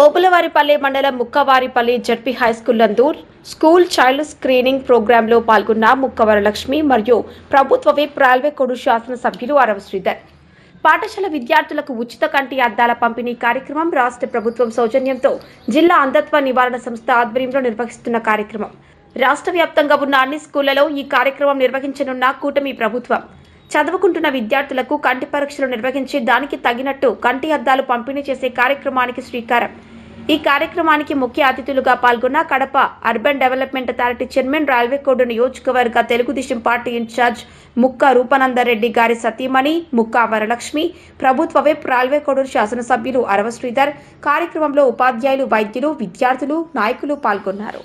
ఓబులవారిపల్లి మండలం Mukkavaripalli ZP high school నందు school child screening ప్రోగ్రాంలో పాల్గొన్న ముక్కవరలక్ష్మి మరియు ప్రభుత్వ విప్ రాల్వేకోడు శాసనసభ్యులు అరవ శ్రీధర్. పాఠశాల విద్యార్థులకు ఉచిత కంటి అద్దాల పంపిణీ కార్యక్రమం రాష్ట్ర ప్రభుత్వం సౌజన్యంతో జిల్లా అంధత్వ నివారణ సంస్థ ఆధ్వర్యంలో నిర్వహిస్తున్న కార్యక్రమం. రాష్ట్ర వ్యాప్తంగా ఉన్న అన్ని స్కూళ్ళలో ఈ కార్యక్రమం నిర్వహించనున్న కూటమి ప్రభుత్వం. చదువుకుంటున్న విద్యార్థులకు కంటి పరీక్షలు నిర్వహించి దానికి తగినట్టు కంటి అద్దాలు పంపిణీ చేసే కార్యక్రమానికి శ్రీకారం. ఈ కార్యక్రమానికి ముఖ్య అతిథులుగా పాల్గొన్న Kadapa urban development authority chairman Railway Kodur నియోజకవర్గ తెలుగుదేశం పార్టీ ఇన్ఛార్జ్ ముక్క రూపానందరెడ్డి గారి సతీమణి ముక్క వరలక్ష్మి ప్రభుత్వ వెబ్ రైల్వే కోడూరు శాసనసభ్యులు అరవ శ్రీధర్ కార్యక్రమంలో ఉపాధ్యాయులు వైద్యులు విద్యార్థులు నాయకులు పాల్గొన్నారు.